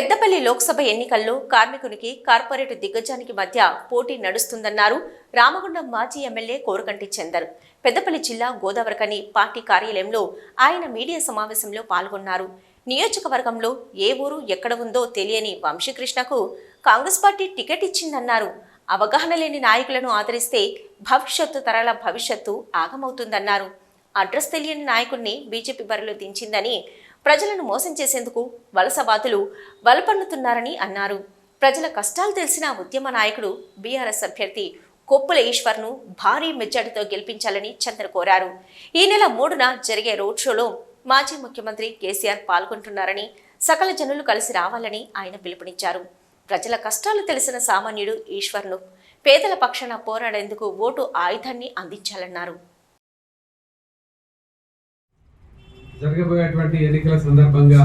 పెద్దపల్లి లోక్సభ ఎన్నికల్లో కార్మికునికి కార్పొరేట్ దిగ్గజానికి మధ్య పోటీ నడుస్తుందన్నారు రామగుండం మాజీ ఎమ్మెల్యే కోరకంటి చందర్. పెద్దపల్లి జిల్లా గోదావరికని పార్టీ కార్యాలయంలో ఆయన మీడియా సమావేశంలో పాల్గొన్నారు. నియోజకవర్గంలో ఏ ఊరు ఎక్కడ ఉందో తెలియని వంశీకృష్ణకు కాంగ్రెస్ పార్టీ టికెట్ ఇచ్చిందన్నారు. అవగాహన లేని నాయకులను ఆదరిస్తే భవిష్యత్తు తరాల భవిష్యత్తు ఆగమవుతుందన్నారు. అడ్రస్ తెలియని నాయకుడిని బీజేపీ బరిలో దించిందని ప్రజలను మోసం చేసేందుకు వలసబాతులు బలపన్నుతున్నారని అన్నారు. ప్రజల కష్టాలు తెలిసిన ఉద్యమ నాయకుడు బీఆర్ఎస్ అభ్యర్థి కొప్పుల ఈశ్వర్ను భారీ మెజార్టీతో గెలిపించాలని చంద్ర కోరారు. ఈ నెల మూడున జరిగే రోడ్ షోలో మాజీ ముఖ్యమంత్రి కేసీఆర్ పాల్గొంటున్నారని సకల జనులు కలిసి రావాలని ఆయన పిలుపునిచ్చారు. ప్రజల కష్టాలు తెలిసిన సామాన్యుడు ఈశ్వర్ను పేదల పక్షాన పోరాడేందుకు ఓటు ఆయుధాన్ని అందించాలన్నారు. జరగబోయేటువంటి ఎన్నికల సందర్భంగా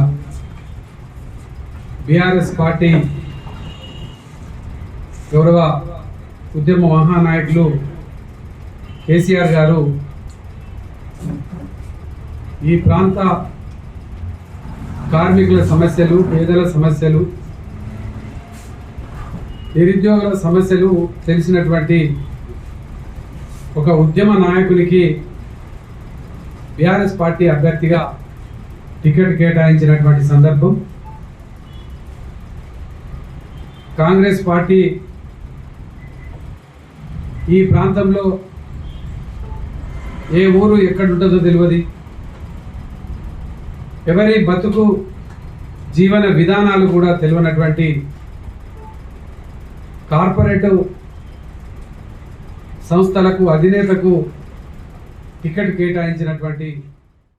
బీఆర్ఎస్ పార్టీ గౌరవ ఉద్యమ మహానాయకులు కేసీఆర్ గారు ఈ ప్రాంత కార్మికుల సమస్యలు పేదల సమస్యలు నిరుద్యోగుల సమస్యలు తెలిసినటువంటి ఒక ఉద్యమ నాయకునికి బీఆర్ఎస్ పార్టీ అభ్యర్థిగా టికెట్ కేటాయించినటువంటి సందర్భం. కాంగ్రెస్ పార్టీ ఈ ప్రాంతంలో ఏ ఊరు ఎక్కడుంటుందో తెలియదు. ఎవరి బతుకు జీవన విధానాలు కూడా తెలియనటువంటి కార్పొరేటివ్ సంస్థలకు అధినేతకు టికెట్ కేటాయించినటువంటి